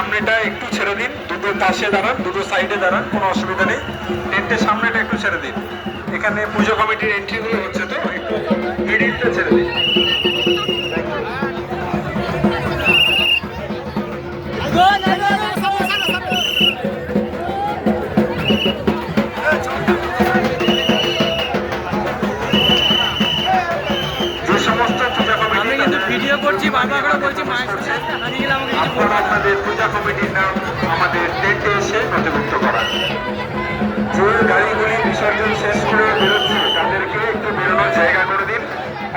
সামনেটা একটু ছেড়ে দিন। দুটো পাশে দাঁড়ান, দুটো সাইডে দাঁড়ান, কোনো অসুবিধা নেই। টেন্টের সামনেটা একটু ছেড়ে দিন। এখানে পুজো কমিটির এন্ট্রিগুলো হচ্ছে তো, একটু মিডিলটা ছেড়ে দিন। পূজা কমিটির নাম আমাদের টেন্টে এসে নথিভুক্ত করা। যে গাড়িগুলি বিসর্জন শেষ করে বেরোচ্ছে। তাদেরকে একটু বেরোনোর জায়গা করে দিন,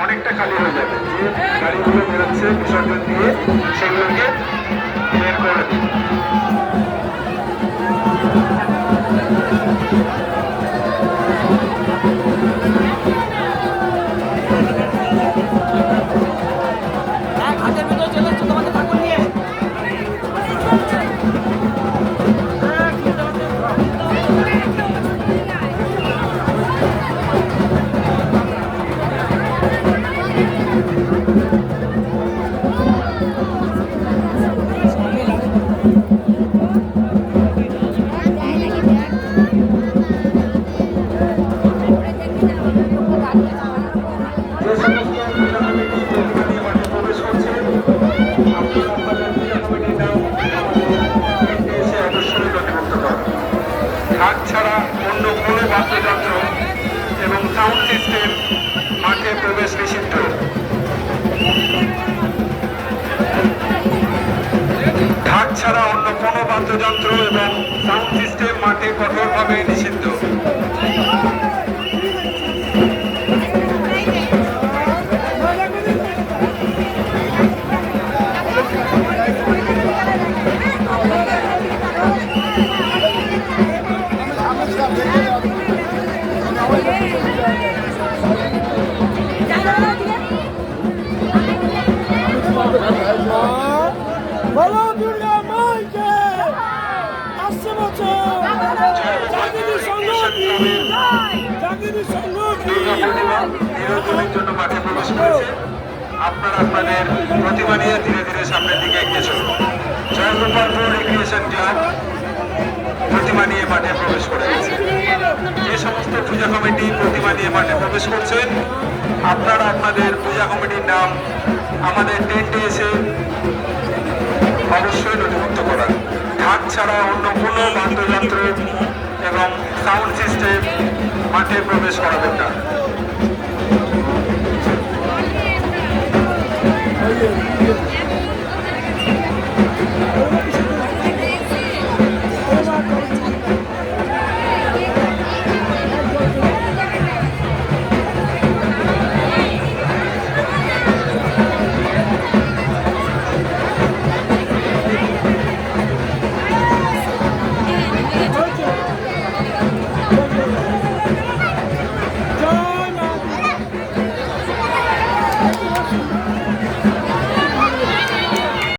অনেকটা খালি হয়ে যাবে। যে গাড়িগুলো বেরোচ্ছে, বিসর্জন দিয়ে সেগুলোকে বের করে দিন। হাতের ঢাক ছাড়া অন্য কোনো বাদ্যযন্ত্র এবং সাউন্ড সিস্টেম মাঠে প্রবেশ নিষিদ্ধ। ঘাট ছাড়া অন্য কোনো বাদ্যযন্ত্র এবং সাউন্ড সিস্টেম মাঠে কঠোরভাবে নিষিদ্ধ। নিরঞ্জনের জন্য মাঠে প্রবেশ করেছে। আপনারা আপনাদের প্রতিমা নিয়ে ধীরে ধীরে সামনের দিকে এগিয়ে চলুন। জয়গোপালপুর রিক্রিয়েশন ক্লাব প্রতিমা নিয়ে মাঠে প্রবেশ করে যে সমস্ত পূজা কমিটি প্রতিমা নিয়ে মাঠে প্রবেশ করছেন, আপনারা আপনাদের পূজা কমিটির নাম আমাদের টেন্টে এসে অবশ্যই নথিভুক্ত ছাড়া অন্য কোনো বাদ্যযন্ত্র এবং সাউন্ড সিস্টেম মাঠে প্রবেশ করাবেন না।